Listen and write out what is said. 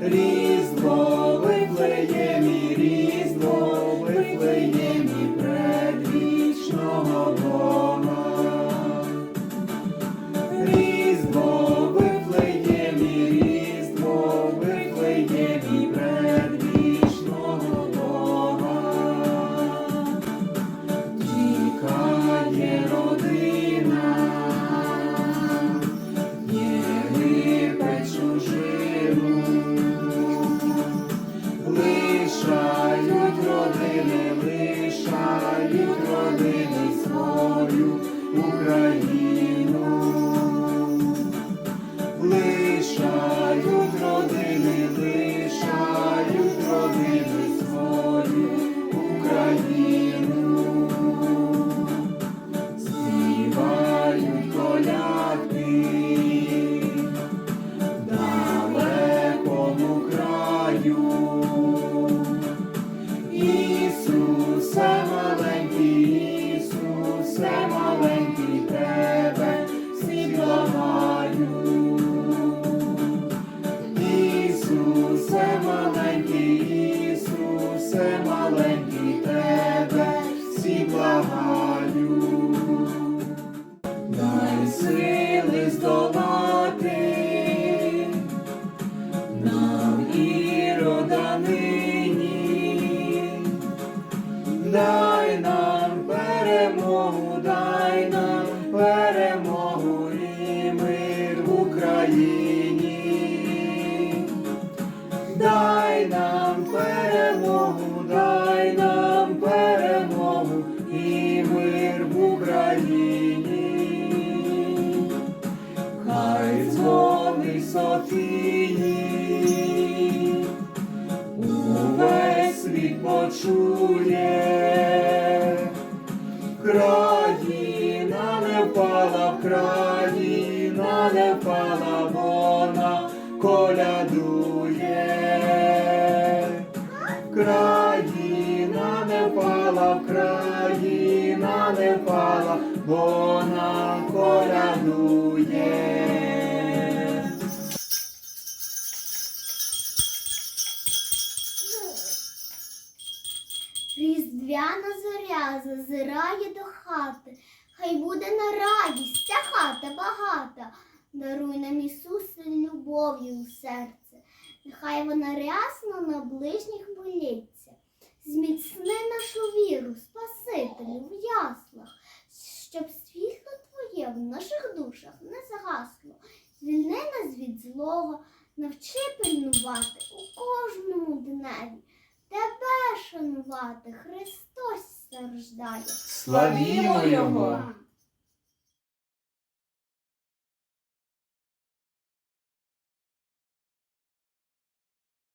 Rio. Лишають родини свою Україну. Ісусе маленький, тебе всі благаю. Дай сили здолати нам ірода нині. Дай нам перемогу, дай нам перемогу і мир в Україні. Дай нам Софії увесь світ почує. Країна не впала, країна не впала, вона колядує. Країна не впала, країна не впала, вона колядує. Різдвяна зоря зазирає до хати, хай буде на радість ця хата багата. Даруй нам Ісусе любов'ю у серце, нехай вона рясно на ближніх боліться. Зміцни нашу віру, Спасителю в яслах, щоб світло Твоє в наших душах не загасло. Звільни нас від злого, навчи пильнувати у кожному дневі. Тебе Христос страждає. Славімо Його!